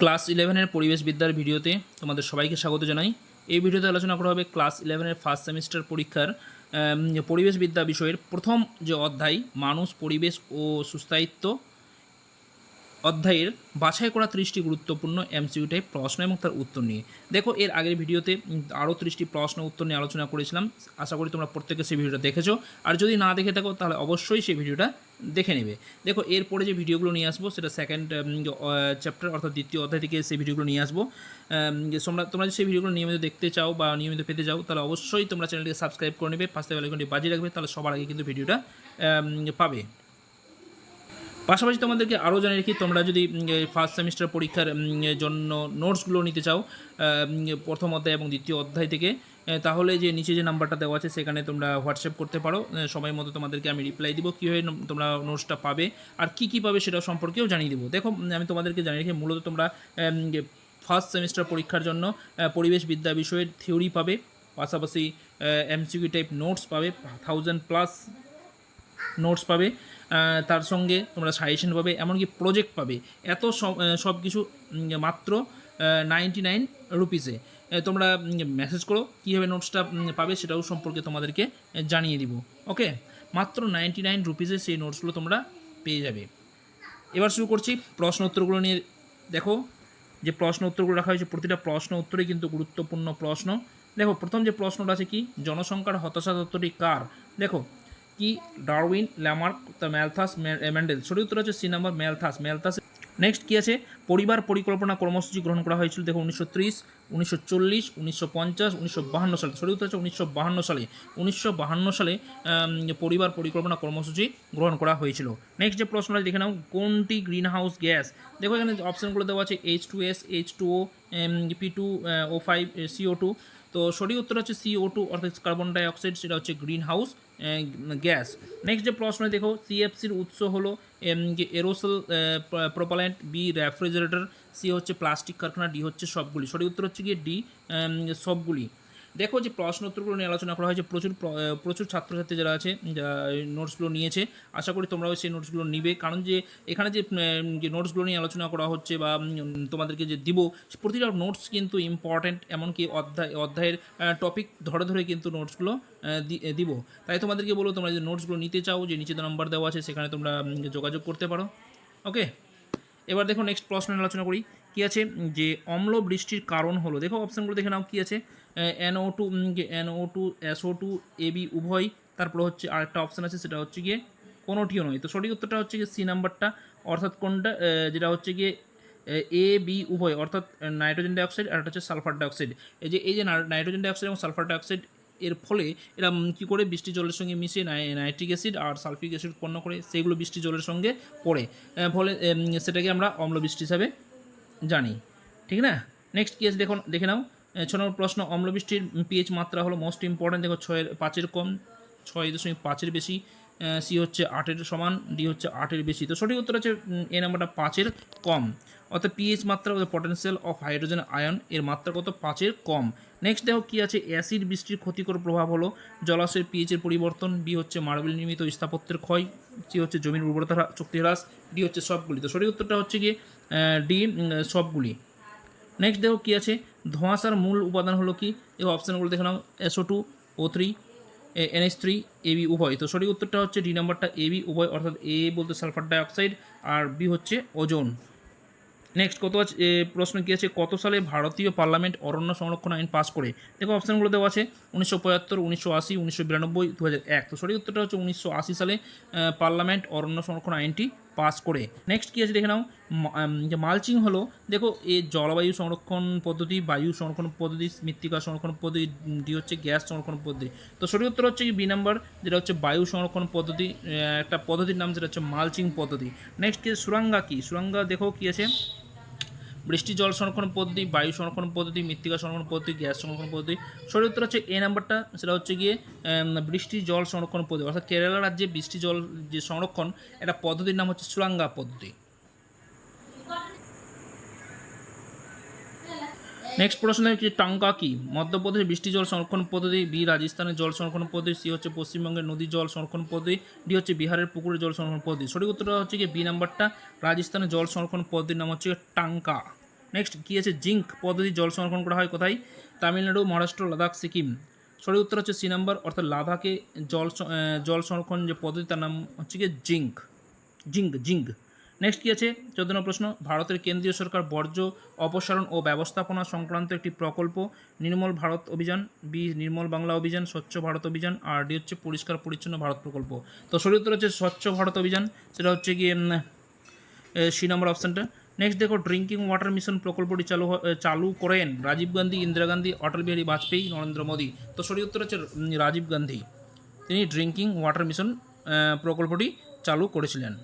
Class ইলেভেনের পরিবেশ বিদ্যার ভিডিওতে তোমাদের সবাইকে স্বাগত জানাই। এই ভিডিওতে আলোচনা করা হবে ক্লাস ইলেভেনের ফার্স্ট সেমিস্টার পরীক্ষার পরিবেশ বিদ্যা বিষয়ের প্রথম যে অধ্যায়, মানুষ, পরিবেশ ও সুস্থায়িত্ব। অধ্যায়ের বাছাই করা ত্রিশটি গুরুত্বপূর্ণ এমসিইউ টাইপ প্রশ্ন এবং তার উত্তর নিয়ে। দেখো, এর আগের ভিডিওতে আরও ত্রিশটি প্রশ্ন উত্তর নিয়ে আলোচনা করেছিলাম। আশা করি তোমরা প্রত্যেকে সেই ভিডিওটা দেখেছ। আর যদি না দেখে থাকো, তাহলে অবশ্যই সেই ভিডিওটা দেখে নেবে। দেখো, এরপরে যে ভিডিওগুলো নিয়ে আসব, সেটা সেকেন্ড চ্যাপ্টার অর্থাৎ দ্বিতীয় অধ্যায় থেকে সেই ভিডিওগুলো নিয়ে আসব। তোমরা তোমরা যদি সেই ভিডিওগুলো নিয়মিত দেখতে চাও বা নিয়মিত পেতে চাও তাহলে অবশ্যই তোমরা চ্যানেলটিকে সাবস্ক্রাইব করে নেবে, পাশে বেলাইকনটি বাজিয়ে রাখবে, তাহলে সবার আগে কিন্তু ভিডিওটা পাবে। পাশাপাশি তোমাদেরকে আরও জানিয়ে রাখি, তোমরা যদি ফার্স্ট সেমিস্টার পরীক্ষার জন্য নোটসগুলো নিতে চাও প্রথম অধ্যায় এবং দ্বিতীয় অধ্যায় থেকে তাহলে যে নিচে যে নাম্বারটা দেওয়া আছে সেখানে তোমরা হোয়াটসঅ্যাপ করতে পারো সময় মতো তোমাদেরকে আমি রিপ্লাই দিব, কীভাবে তোমরা নোটসটা পাবে আর কী কী পাবে সেটা সম্পর্কেও জানিয়ে দেবো। দেখো আমি তোমাদেরকে জানিয়ে রাখি, মূলত তোমরা ফার্স্ট সেমিস্টার পরীক্ষার জন্য পরিবেশ বিদ্যা বিষয়ের থিওরি পাবে, পাশাপাশি এমসিকিউ টাইপ নোটস পাবে থাউজেন্ড প্লাস নোটস পাবে তার সঙ্গে তোমরা সাজেশন পাবে, এমনকি প্রজেক্ট পাবে। এত সব কিছু মাত্র নাইনটি নাইন রুপিসে তোমরা মেসেজ করো, কীভাবে নোটসটা পাবে সেটাও সম্পর্কে তোমাদেরকে জানিয়ে দিব। ওকে মাত্র নাইনটি নাইন রুপিসে সেই নোটসগুলো তোমরা পেয়ে যাবে। এবার শুরু করছি প্রশ্ন উত্তরগুলো নিয়ে। দেখো, যে প্রশ্ন উত্তরগুলো রাখা হয়েছে, প্রতিটা প্রশ্ন উত্তরে কিন্তু গুরুত্বপূর্ণ প্রশ্ন। দেখো, প্রথম যে প্রশ্নটা আছে কি? জনসংখ্যার হতাশা তত্ত্বটি কার? দেখো কি, ডারউইন ল্যামার্ক তা ম্যালথাস ম্যান্ডেল সঠিক উত্তর হচ্ছে C number Malthus Malthus next কী আছে? পরিবার পরিকল্পনা কর্মসূচি গ্রহণ করা হয়েছিল, দেখো, উনিশশো ত্রিশ, উনিশশো চল্লিশ, উনিশশো পঞ্চাশ, উনিশশো বাহান্ন সালে। সঠিক উত্তর হচ্ছে উনিশশো বাহান্ন সালে। উনিশশো বাহান্ন সালে পরিবার পরিকল্পনা কর্মসূচি গ্রহণ করা হয়েছিল। নেক্সট যে প্রশ্নটা দেখে নাও, কোনটি গ্রিন হাউস গ্যাস? দেখো, এখানে অপশানগুলো দেওয়া আছে H two S H two O P two O five CO two তো সঠিক উত্তর হচ্ছে সিও টু অর্থাৎ কার্বন ডাইঅক্সাইড সেটা হচ্ছে গ্রিন হাউস গ্যাস নেক্সট যে প্রশ্ন দেখো সিএফসির উৎস হলো aerosol propellant B refrigerator C হচ্ছে প্লাস্টিক কারখানা ডি হচ্ছে সবগুলি। সঠিক উত্তর হচ্ছে গিয়ে ডি সবগুলি। দেখো যে প্রশ্ন উত্তরগুলো নিয়ে আলোচনা করা হয়েছে, প্রচুর প্রচুর ছাত্রছাত্রী যারা আছে নোটসগুলো নিয়েছে। আশা করি তোমরাও সেই নোটসগুলো নিবে। কারণ যে, এখানে যে যে নোটসগুলো নিয়ে আলোচনা করা হচ্ছে বা তোমাদেরকে যে দিব, প্রতিটা নোটস কিন্তু ইম্পর্ট্যান্ট এমনকি অধ্যায়, অধ্যায়ের টপিক ধরে ধরে কিন্তু নোটসগুলো দিব। তাই তোমাদেরকে বলো তোমরা যে নোটসগুলো নিতে চাও, যে নিচে নাম্বার দেওয়া আছে, সেখানে তোমরা যোগাযোগ করতে পারো। ওকে এবার দেখো নেক্সট প্রশ্ন আলোচনা করি। কী আছে? যে অম্ল বৃষ্টির কারণ হলো, দেখো অপশানগুলো দেখে নাও কী আছে। NO two NO two SO two A B, উভয়। তারপর হচ্ছে আরেকটা অপশান আছে, সেটা হচ্ছে গিয়ে কোনোটিও নয়। তো সঠিক উত্তরটা হচ্ছে গিয়ে সি নাম্বারটা, অর্থাৎ কোনটা যেটা হচ্ছে গিয়ে, এ, বি, উভয়, অর্থাৎ নাইট্রোজেন ডাইঅক্সাইড, আর হচ্ছে সালফার ডাইঅক্সাইড। এই যে এই যে নাইট্রোজেন ডাইঅক্সাইড এবং সালফার ডাইঅক্সাইড, এর ফলে এরা কী করে বৃষ্টি জলের সঙ্গে নাই- নাইট্রিক অ্যাসিড আর সালফিক অ্যাসিড উৎপন্ন করে সেইগুলো বৃষ্টি জলের সঙ্গে পড়ে। ফলে সেটাকে আমরা অম্ল বৃষ্টি হিসাবে জানি। ঠিক না? নেক্সট কেস দেখুন, দেখে নাও। ছ নম্বর প্রশ্ন, অম্লবৃষ্টির পিএইচ মাত্রা হলো মোস্ট ইম্পর্ট্যান্ট দেখো ছয়ের, পাঁচের কম, ছয় দশমিক পাঁচের বেশি সি হচ্ছে আটের সমান ডি হচ্ছে আটের বেশি। তো সঠিক উত্তর হচ্ছে এ নাম্বারটা পাঁচের কম। অর্থাৎ পিএইচ মাত্রা পটেন্সিয়াল অফ হাইড্রোজেন আয়ন এর মাত্রা কত? পাঁচের কম। নেক্সট দেখো কী আছে অ্যাসিড বৃষ্টির ক্ষতিকর প্রভাব হলো, জলাশয়ের পিএইচের পরিবর্তন বি হচ্ছে মার্বেল নির্মিত স্থাপত্যের ক্ষয় সি হচ্ছে জমির উর্বরতা শক্তি হ্রাস ডি হচ্ছে সবগুলি। তো সঠিক উত্তরটা হচ্ছে গিয়ে ডি সবগুলি। নেক্সট দেখো কী আছে ধোঁয়াশার মূল উপাদান হলো কি? দেখো অপশানগুলো দেখে নাও SO two O three NS three A B উভয়। তো সঠিক উত্তরটা হচ্ছে ডি নাম্বারটা এবি উভয়, অর্থাৎ এ বলতে সালফার ডাইঅক্সাইড আর বি হচ্ছে ওজোন নেক্সট কত আছে? প্রশ্ন কী আছে? কত সালে ভারতীয় পার্লামেন্ট অরণ্য সংরক্ষণ আইন পাস করে? দেখো, অপশানগুলো দেওয়া আছে, উনিশশো পঁয়াত্তর, উনিশশো আশি, উনিশশো বিরানব্বই দু হাজার এক। তো সঠিক উত্তরটা হচ্ছে উনিশশো আশি সালে পার্লামেন্ট অরণ্য সংরক্ষণ আইনটি পাস করে। নেক্সট কী আছে দেখে নাও? যে মালচিং হলো, দেখো, এ জলবায়ু সংরক্ষণ পদ্ধতি, বায়ু সংরক্ষণ পদ্ধতি, মৃত্তিকা সংরক্ষণ পদ্ধতি ডি হচ্ছে গ্যাস সংরক্ষণ পদ্ধতি। তো সঠিক উত্তর হচ্ছে কি বি নাম্বার যেটা হচ্ছে বায়ু সংরক্ষণ পদ্ধতি একটা পদ্ধতির নাম, যেটা হচ্ছে মালচিং পদ্ধতি। নেক্সট কী সুরাঙ্গা কী? সুরাঙ্গা দেখো কী আছে? বৃষ্টি, জল সংরক্ষণ পদ্ধতি, বায়ু সংরক্ষণ পদ্ধতি, মৃত্তিকা সংরক্ষণ পদ্ধতি, গ্যাস সংরক্ষণ পদ্ধতি। সঠিক উত্তর হচ্ছে এ নাম্বারটা, সেটা হচ্ছে গিয়ে বৃষ্টি, জল সংরক্ষণ পদ্ধতি। অর্থাৎ কেরালা রাজ্যে বৃষ্টি, জল যে সংরক্ষণ, এটা পদ্ধতির নাম হচ্ছে সুরাঙ্গা পদ্ধতি। নেক্সট প্রশ্ন হচ্ছে টাঙ্কা কি? মধ্যপ্রদেশের বৃষ্টি জল সংরক্ষণ পদ্ধতি, বি রাজস্থানের জল সংরক্ষণ পদ্ধতি, সি হচ্ছে পশ্চিমবঙ্গের নদী জল সংরক্ষণ পদ্ধতি, ডি হচ্ছে বিহারের পুকুরের জল সংরক্ষণ পদ্ধতি। সঠিক উত্তরটা হচ্ছে কি বি নাম্বারটা? রাজস্থানের জল সংরক্ষণ পদ্ধতির নাম হচ্ছে টাঙ্কা। নেক্সট কী আছে? জিঙ্ক পদ্ধতি জল সংরক্ষণ করা হয় কোথায়? তামিলনাড়ু, মহারাষ্ট্র, লাদাখ, সিকিম। সঠিক উত্তর হচ্ছে সি নাম্বার, অর্থাৎ লাদাখে জল জল সংরক্ষণ যে পদ্ধতি তার নাম হচ্ছে গিয়ে জিঙ্ক। Zinc zinc. নেক্সট কী আছে? চোদ্দ নম্বর প্রশ্ন। ভারতের কেন্দ্রীয় সরকার বর্জ্য অপসারণ ও ব্যবস্থাপনা সংক্রান্ত একটি প্রকল্প, নির্মল ভারত অভিযান বি নির্মল বাংলা অভিযান, স্বচ্ছ ভারত অভিযান, আর ডি হচ্ছে পরিষ্কার পরিচ্ছন্ন ভারত প্রকল্প। তো সঠিক উত্তর হচ্ছে স্বচ্ছ ভারত অভিযান, সেটা হচ্ছে গিয়ে সি নম্বর অপশানটা। নেক্সট দেখো ড্রিঙ্কিং ওয়াটার মিশন প্রকল্পটি চালু চালু করেন রাজীব গান্ধী, ইন্দিরা গান্ধী, অটল বিহারী বাজপেয়ী, নরেন্দ্র মোদী। তো সঠিক উত্তর হচ্ছে রাজীব গান্ধী। তিনি ড্রিঙ্কিং ওয়াটার মিশন প্রকল্পটি চালু করেছিলেন।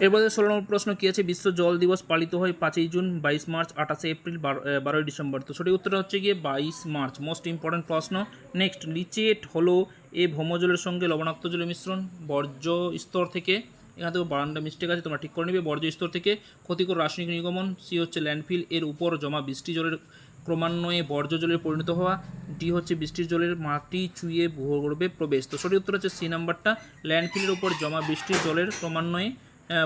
এরপরে ষোলো নম্বর প্রশ্ন কী আছে? বিশ্ব জল দিবস পালিত হয় পাঁচই জুন, বাইশ মার্চ, আঠাশে এপ্রিল, বারো- বারোই ডিসেম্বর। তো সঠিক উত্তর হচ্ছে গিয়ে বাইশ মার্চ। মোস্ট ইম্পর্ট্যান্ট প্রশ্ন। নেক্সট লিচেট হলো এ ভৌমজলের সঙ্গে লবণাক্ত জলের মিশ্রণ। বর্জ্য স্তর থেকে এখান থেকে বারান্ডা মিস্টেক আছে, তোমরা ঠিক করে নেবে। বর্জ্য স্তর থেকে ক্ষতিকর রাসায়নিক নিগমন সি হচ্ছে ল্যান্ডফিল এর উপর জমা বৃষ্টি জলের ক্রমান্বয়ে বর্জ্য জলে পরিণত হওয়া। ডি হচ্ছে বৃষ্টির জলের মাটি চুইয়ে ভূগর্ভে প্রবেশ। তো সঠিক উত্তর হচ্ছে সি নাম্বারটা ল্যান্ডফিলের উপর জমা বৃষ্টির জলের ক্রমান্বয়ে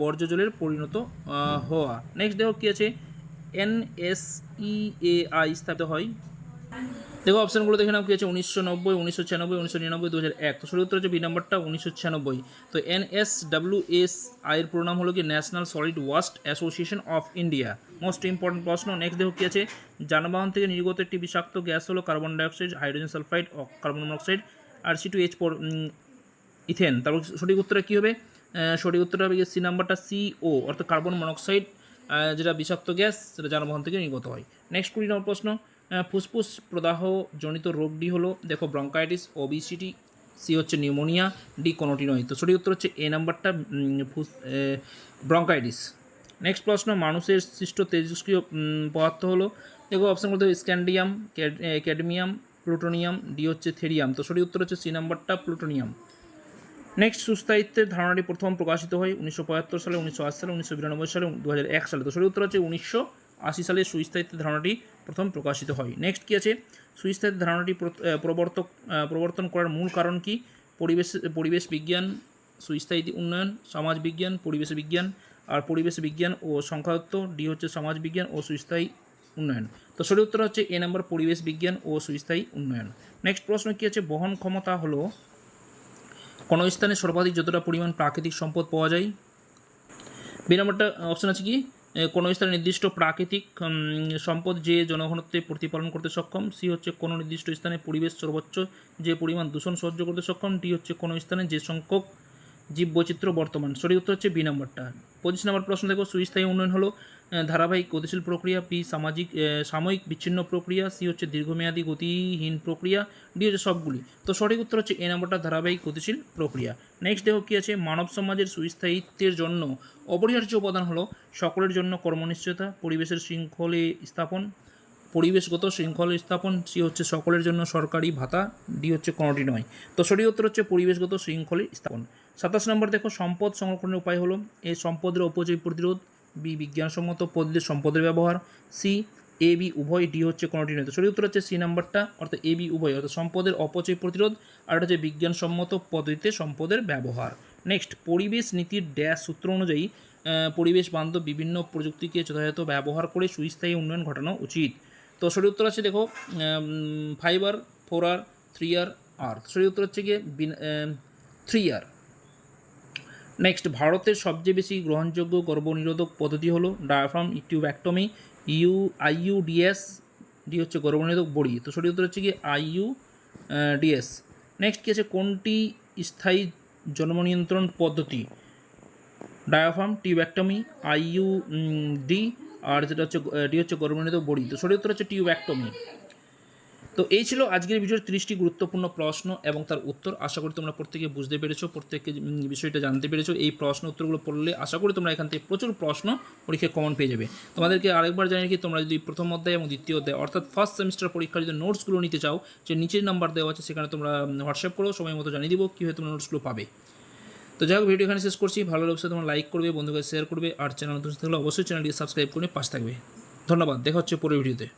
বর্জ্য জলের পরিণত হওয়া। নেক্সট দেখো কী আছে? এনএসইএআই স্থাপিত হয়। দেখো অপশানগুলো দেখে নাও কী আছে? উনিশশো নব্বই, উনিশশো ছিয়ানব্বই, উনিশশো নিরানব্বই দু হাজার এক। তো সঠিক উত্তর হচ্ছে বি নাম্বারটা, উনিশশো ছিয়ানব্বই। তো এনএস ডাব্লিউ এস আইয়ের পুরো নাম হলো কি? National solid waste association of India most important প্রশ্ন। নেক্সট দেখো কী আছে? যানবাহন থেকে নির্গত একটি বিষাক্ত গ্যাস হলো carbon dioxide hydrogen sulphide carbon monoxide আর C two H four ethane তারপর সঠিক উত্তরটা কী হবে? সঠিক উত্তরটা হবে সি নাম্বারটা সিও অর্থাৎ কার্বন মনোক্সাইড যেটা বিষাক্ত গ্যাস, সেটা যানবাহন থেকে নির্গত হয়। নেক্সট কুড়ি নম্বর প্রশ্ন ফুসফুস প্রদাহ জনিত রোগটি হলো, দেখো ব্রঙ্কাইটিস ওবিসিটি সি হচ্ছে নিউমোনিয়া ডি কোনোটি নয়। তো সঠিক উত্তর হচ্ছে এ নাম্বারটা ফুস ব্রঙ্কাইটিস নেক্সট প্রশ্ন, মানুষের সৃষ্ট তেজস্ক্রিয় পদার্থ হলো, দেখো অপশানগুলো স্ক্যান্ডিয়াম ক্যাডমিয়াম প্লুটোনিয়াম ডি হচ্ছে থেরিয়াম তো সঠিক উত্তর হচ্ছে সি নাম্বারটা প্লুটোনিয়াম নেক্সট সুস্থায়িত্বের ধারণাটি প্রথম প্রকাশিত হয় উনিশশো সালে, উনিশশো আশি সালে, উনিশশো বিরানব্বই সালে দু হাজার এক সালে। তো সঠিক উত্তর হচ্ছে উনিশশো আশি সালে সুস্থায়িত্বের ধারণাটি প্রথম প্রকাশিত হয়। নেক্সট কী আছে? সুস্থায়িত্বের ধারণাটি প্র- প্রবর্তক প্রবর্তন করার মূল কারণ কি? পরিবেশ পরিবেশ বিজ্ঞান সুস্থায়িত্ব উন্নয়ন, সমাজ বিজ্ঞান, পরিবেশ বিজ্ঞান, আর পরিবেশ বিজ্ঞান ও সংখ্যাতত্ত্ব, ডি হচ্ছে সমাজ বিজ্ঞান ও সুস্থায়ী উন্নয়ন। তো সঠিক উত্তর হচ্ছে এ নম্বর, পরিবেশ বিজ্ঞান ও সুস্থায়ী উন্নয়ন। নেক্সট প্রশ্ন কী আছে? বহন ক্ষমতা হলো কোনো স্থানে সর্বাধিক যতটা পরিমাণ প্রাকৃতিক সম্পদ পাওয়া যায়? বি নম্বরটা অপশন আছে কি? কোন স্থানে নির্দিষ্ট প্রাকৃতিক সম্পদ যে জনঘনত্বে প্রতিপালন করতে সক্ষম, সি হচ্ছে কোনো নির্দিষ্ট স্থানে পরিবেশ সর্বোচ্চ যে পরিমাণ দূষণ সহ্য করতে সক্ষম, ডি হচ্ছে কোনো স্থানে যে সংখ্যক জীব বৈচিত্র্য বর্তমান। সঠিক উত্তর হচ্ছে বি নাম্বারটা। পঁচিশ নম্বর প্রশ্ন দেখো, সুস্থায়ী উন্নয়ন হলো ধারাবাহিক গতিশীল প্রক্রিয়া, পি, সামাজিক সাময়িক বিচ্ছিন্ন প্রক্রিয়া, সি হচ্ছে দীর্ঘমেয়াদী গতিহীন প্রক্রিয়া, ডি হচ্ছে সবগুলি। তো সঠিক উত্তর হচ্ছে এ নাম্বারটা, ধারাবাহিক গতিশীল প্রক্রিয়া। নেক্সট দেখো কী আছে, মানব সমাজের সুস্থায়িত্বের জন্য অপরিহার্য উপাদান হলো সকলের জন্য কর্মনিশ্চয়তা, পরিবেশের শৃঙ্খলে স্থাপন, পরিবেশগত শৃঙ্খল স্থাপন, সি হচ্ছে সকলের জন্য সরকারি ভাতা, ডি হচ্ছে কোনোটি নয়। তো সঠিক উত্তর হচ্ছে পরিবেশগত শৃঙ্খলে স্থাপন। সাতাশ নম্বর দেখো, সম্পদ সংরক্ষণের উপায় হলো এ, সম্পদের অপচয় প্রতিরোধ, বি, বিজ্ঞানসম্মত পদ্ধতিতে সম্পদের ব্যবহার, সি, এ, বি, উভয়, ডি হচ্ছে কোনোটি নয়। তো সঠিক উত্তর হচ্ছে সি নাম্বারটা, অর্থাৎ এ, বি, উভয়, অর্থাৎ সম্পদের অপচয় প্রতিরোধ আর হচ্ছে বিজ্ঞানসম্মত পদ্ধতিতে সম্পদের ব্যবহার। নেক্সট পরিবেশ নীতির ড্যাশ সূত্র অনুযায়ী পরিবেশ বান্ধব বিভিন্ন প্রযুক্তিকে যথাযথ ব্যবহার করে সুস্থায়ী উন্নয়ন ঘটানো উচিত। তো সঠিক উত্তর আছে দেখো ফাইবার ফোর আর থ্রি আর আর সঠিক উত্তর হচ্ছে গিয়ে থ্রি আর নেক্সট ভারতের সবচেয়ে বেশি গ্রহণযোগ্য গর্ভনিরোধক পদ্ধতি হলো diaphragm tubectomy U IUDs D হচ্ছে গর্ভনিরোধক বড়ি। তো সঠিক উত্তর হচ্ছে কি আইইউ ডিএস নেক্সট কী আছে? কোনটি স্থায়ী জন্ম নিয়ন্ত্রণ পদ্ধতি ডায়াফ্রাম টিউব্যাক্টমি আইইউ ডি আর যেটা হচ্ছে ডি হচ্ছে গর্ভনিরোধক বড়ি। তো সঠিক উত্তর হচ্ছে টিউব্যাক্টমি তো এই ছিল আজকের ভিডিওর তিরিশটি গুরুত্বপূর্ণ প্রশ্ন এবং তার উত্তর। আশা করি তোমরা প্রত্যেকে বুঝতে পেরেছ প্রত্যেকে উম, বিষয়টা জানতে পেরেছ। এই প্রশ্ন উত্তরগুলো পড়লে আশা করি তোমরা এখান থেকে প্রচুর প্রশ্ন পরীক্ষায় কমন পেয়ে যাবে। তোমাদেরকে আরেকবার জানিয়ে কি তোমরা যদি প্রথম অধ্যায় এবং দ্বিতীয় অধ্যায় অর্থাৎ ফার্স্ট সেমিস্টার পরীক্ষার যদি নোটসগুলো নিতে চাও যে নিচের নাম্বার দেওয়া আছে সেখানে তোমরা হোয়াটসঅ্যাপ করো সময় মতো জানিয়ে দিব কীভাবে তোমরা নোটসগুলো পাবে। তো যাই হোক ভিডিও এখানে শেষ করছি। ভালো লাগছে তোমরা লাইক করবে বন্ধুকে শেয়ার করবে আর চ্যানেল নতুন থাকলে অবশ্যই চ্যানেলটি সাবস্ক্রাইব করে পাশ থাকবে। ধন্যবাদ দেখা হচ্ছে পরের ভিডিওতে